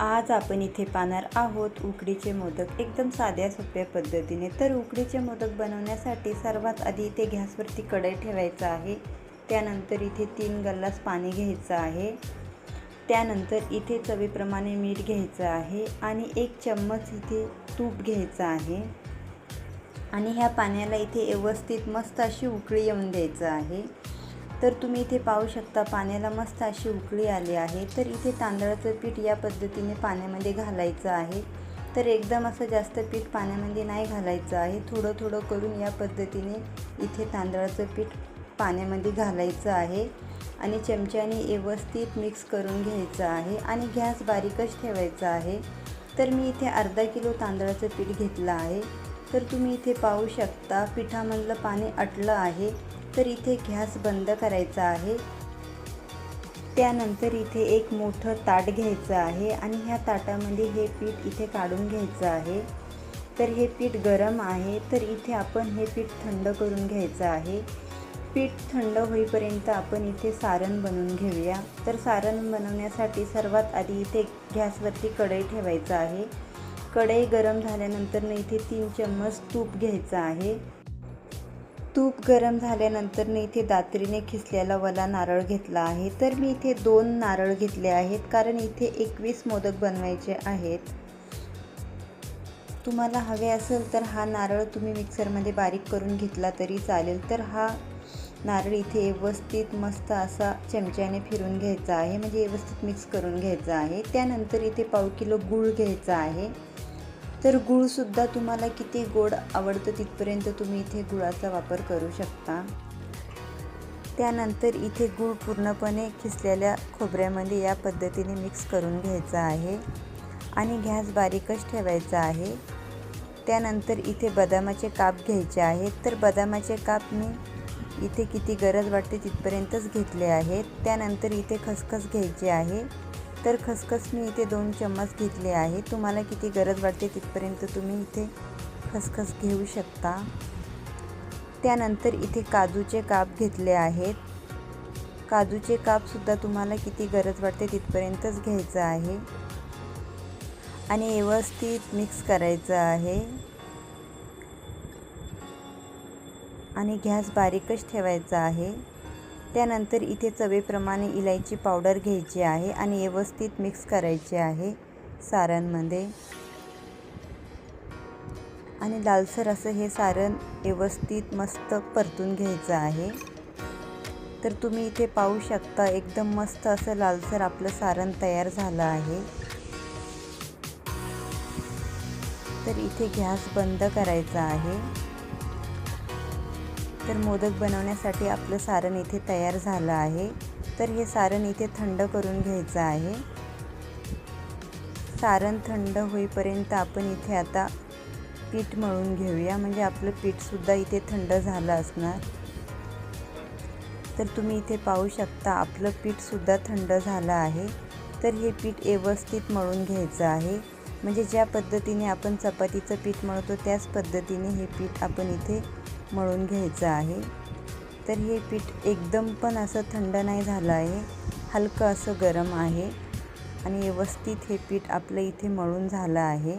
आज आपण इथे पाहणार आहोत उकडीचे मोदक. एकदम साध्या सोप्या पद्धतीने. तर उकडीचे मोदक बनवण्यासाठी सर्वात आधी इथे गॅसवरती कढई ठेवायचं आहे. त्यानंतर इथे तीन गल्लास पाणी घ्यायचं आहे. त्यानंतर इथे चवीप्रमाणे मीठ घ्यायचं आहे आणि एक चम्मच इथे तूप घ्यायचं आहे. आणि ह्या पाण्याला इथे व्यवस्थित मस्त अशी उकळी येऊन द्यायचं आहे. तर तुम्ही इथे पाहू शकता पाण्याला मस्त अशी उकळी आली आहे. तर इथे तांदळाचं पीठ या पद्धतीने पाण्यामध्ये घालायचं आहे. तर एकदम असं जास्त पीठ पाण्यामध्ये नाही घालायचं आहे. थोडं थोडं करून या पद्धतीने इथे तांदळाचं पीठ पाण्यामध्ये घालायचं आहे. आणि चमच्याने व्यवस्थित मिक्स करून घ्यायचं आहे. आणि गॅस बारीकच ठेवायचा आहे. तर मी इथे अर्धा किलो तांदळाचं पीठ घेतलं आहे. तर तुम्ही इथे पाहू शकता पिठामधलं पाणी अटलं आहे. तर इथे गॅस बंद करायचा आहे. त्यानंतर इथे एक मोठं ताट घ्यायचं आहे आणि ह्या ताटामध्ये हे पीठ इथे काढून घ्यायचं आहे. तर हे पीठ गरम आहे तर इथे आपण हे पीठ थंड करून घ्यायचं आहे. पीठ थंड होईपर्यंत आपण इथे सारण बनवून घेऊया. तर सारण बनवण्यासाठी सर्वात आधी इथे गॅसवरती कढई ठेवायचं आहे. कढई गरम झाल्यानंतर इथे तीन चम्मच तूप घ्यायचं आहे. तूप गरम झाल्यानंतर मी इथे दात्रीने खिसलेला वला नारळ घेतला आहे. तर मी इथे दोन नारळ घेतले आहेत कारण इथे एकवीस मोदक बनवायचे आहेत. तुम्हाला हवे असेल तर हा नारळ तुम्ही मिक्सरमध्ये बारीक करून घेतला तरी चालेल. तर हा नारळ इथे व्यवस्थित मस्त असा चमच्याने फिरून घ्यायचा आहे म्हणजे व्यवस्थित मिक्स करून घ्यायचा आहे. त्यानंतर इथे पाव किलो गूळ घ्यायचा आहे. तर गूळसुद्धा तुम्हाला किती गोड आवडतं तिथपर्यंत तुम्ही इथे गुळाचा वापर करू शकता. त्यानंतर इथे गूळ पूर्णपणे खिसलेल्या खोबऱ्यामध्ये या पद्धतीने मिक्स करून घ्यायचा आहे आणि गॅस बारीकच ठेवायचा आहे. त्यानंतर इथे बदामाचे काप घ्यायचे आहेत. तर बदामाचे काप मी इथे किती गरज वाटते तिथपर्यंतच घेतले आहेत. त्यानंतर इथे खसखस घ्यायची आहे. तर खसखस मी इथे दोन चम्मच घेतले आहे. तुम्हाला किती गरज वाटते तिथपर्यंत तुम्ही इथे खसखस घेऊ शकता. त्यानंतर इथे काजूचे काप घेतले आहेत. काजूचे कापसुद्धा तुम्हाला किती गरज वाटते तिथपर्यंतच घ्यायचं आहे. आणि व्यवस्थित मिक्स करायचं आहे. आणि गॅस बारीकच ठेवायचा आहे. त्यानंतर इथे चवेप्रमाणे इलायची पावडर घ्यायची आहे आणि व्यवस्थित मिक्स करायची आहे सारणमध्ये. आणि लालसर असं हे सारण व्यवस्थित मस्त परतून घ्यायचं आहे. तर तुम्ही इथे पाहू शकता एकदम मस्त असं लालसर आपलं सारण तयार झालं आहे. तर इथे गॅस बंद करायचा आहे. तर मोदक बनवण्यासाठी आपलं सारण इथे तयार झालं आहे. तर हे सारण इथे थंड करून घ्यायचं आहे. सारण थंड होईपर्यंत आपण इथे आता पीठ मळून घेऊया. म्हणजे आपलं पीठसुद्धा इथे थंड झालं असणार. तर तुम्ही इथे पाहू शकता आपलं पीठसुद्धा थंड झालं आहे. तर हे पीठ व्यवस्थित मळून घ्यायचं आहे. म्हणजे ज्या पद्धतीने आपण चपातीचं पीठ मळतो त्याच पद्धतीने हे पीठ आपण इथे मळून घ्यायचं आहे. तर हे पीठ एकदम पण असं थंड नाही झालं आहे. हलकं असं गरम आहे. आणि व्यवस्थित हे पीठ आपलं इथे मळून झालं आहे.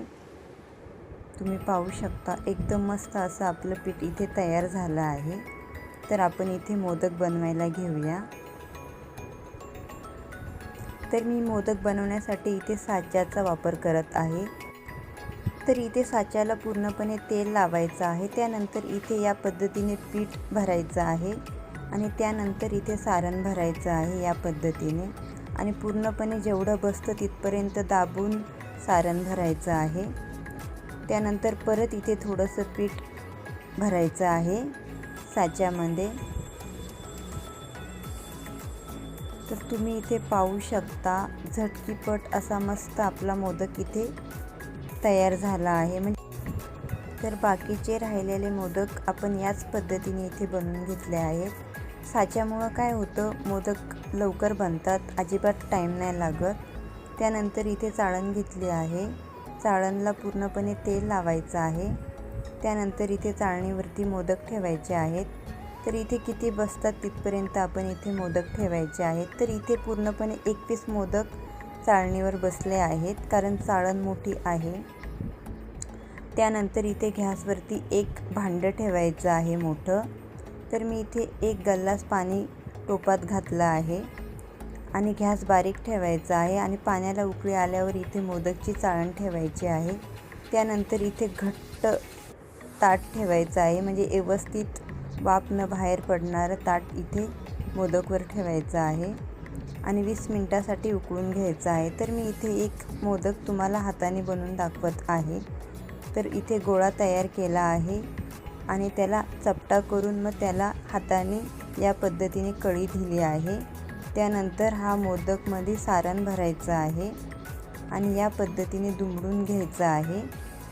तुम्ही पाहू शकता एकदम मस्त असं आपलं पीठ इथे तयार झालं आहे. तर आपण इथे मोदक बनवायला घेऊया. तर मी मोदक बनवण्यासाठी इथे साच्याचा वापर करत आहे. तर इथे साच्याला पूर्णपणे तेल लावायचं आहे. त्यानंतर इथे या पद्धतीने पीठ भरायचं आहे आणि त्यानंतर इथे सारण भरायचं आहे या पद्धतीने. आणि पूर्णपणे जेवढं बसतं तिथपर्यंत दाबून सारण भरायचं आहे. त्यानंतर परत इथे थोडंसं पीठ भरायचं आहे साच्यामध्ये. तर तुम्ही इथे पाहू शकता झटकीपट असा मस्त आपला मोदक इथे तयार झाला आहे. म्हणजे तर बाकीचे राहिलेले मोदक आपण याच पद्धतीने इथे बनवून घेतले आहेत. साच्यामुळं काय होतं मोदक लवकर बनतात अजिबात टाईम नाही लागत. त्यानंतर इथे चाळण घेतली आहे. चाळणला पूर्णपणे तेल लावायचं आहे. त्यानंतर इथे चाळणीवरती मोदक ठेवायचे आहेत. तर इथे किती बसतात तिथपर्यंत आपण इथे मोदक ठेवायचे आहेत. तर इथे पूर्णपणे एकवीस मोदक चाळणीवर बसले आहेत कारण चाळण मोठी आहे. त्यानंतर इथे गॅसवरती एक भांडं ठेवायचं आहे मोठं. तर मी इथे एक गल्लास पाणी टोपात घातलं आहे आणि गॅस बारीक ठेवायचा आहे आणि पाण्याला उकळी आल्यावर इथे मोदकची चाळण ठेवायची आहे. त्यानंतर इथे घट्ट ताट ठेवायचं आहे म्हणजे व्यवस्थित वाफ न बाहेर पडणारं ताट इथे मोदकवर ठेवायचं आहे. आणि वीस मिनटासाठी उकळून घ्यायचं आहे. तर मी इथे एक मोदक तुम्हाला हाताने बनवून दाखवत आहे. तर इथे गोळा तयार केला आहे आणि त्याला चपटा करून मग त्याला हाताने या पद्धतीने कळी दिली आहे. त्यानंतर हा मोदकमध्ये सारण भरायचं आहे आणि या पद्धतीने दुमडून घ्यायचं आहे.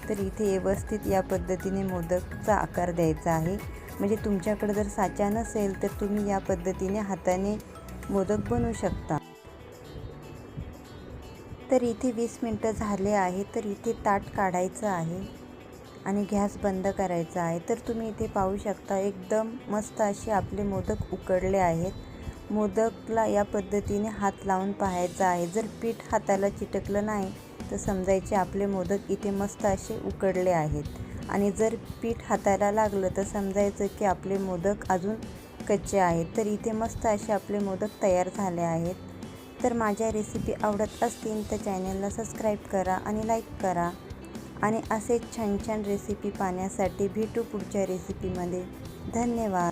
तर इथे व्यवस्थित या पद्धतीने मोदकचा आकार द्यायचा आहे. म्हणजे तुमच्याकडे जर साचा नसेल तर तुम्ही या पद्धतीने हाताने मोदक बनवू शकता. तर इथे वीस मिनटं झाले आहे तर इथे ताट काढायचं आहे आणि गॅस बंद करायचा आहे. तर तुम्ही इथे पाहू शकता एकदम मस्त असे आपले मोदक उकडले आहेत. मोदकला या पद्धतीने हात लावून पाहायचा आहे. जर पीठ हाताला चिटकलं नाही तर समजायचे आपले मोदक इथे मस्त असे उकडले आहेत. आणि जर पीठ हाताला लागलं तर समजायचं की आपले मोदक अजून कच्चे आहेत तर इथे मस्त असे आपले मोदक तयार झाले आहेत. तर माझ्या रेसिपी आवडत असतील तर चॅनलला सबस्क्राईब करा आणि लाईक करा. आणि असेच छान छान रेसिपी पाहण्यासाठी भेटू पुढच्या रेसिपीमध्ये धन्यवाद.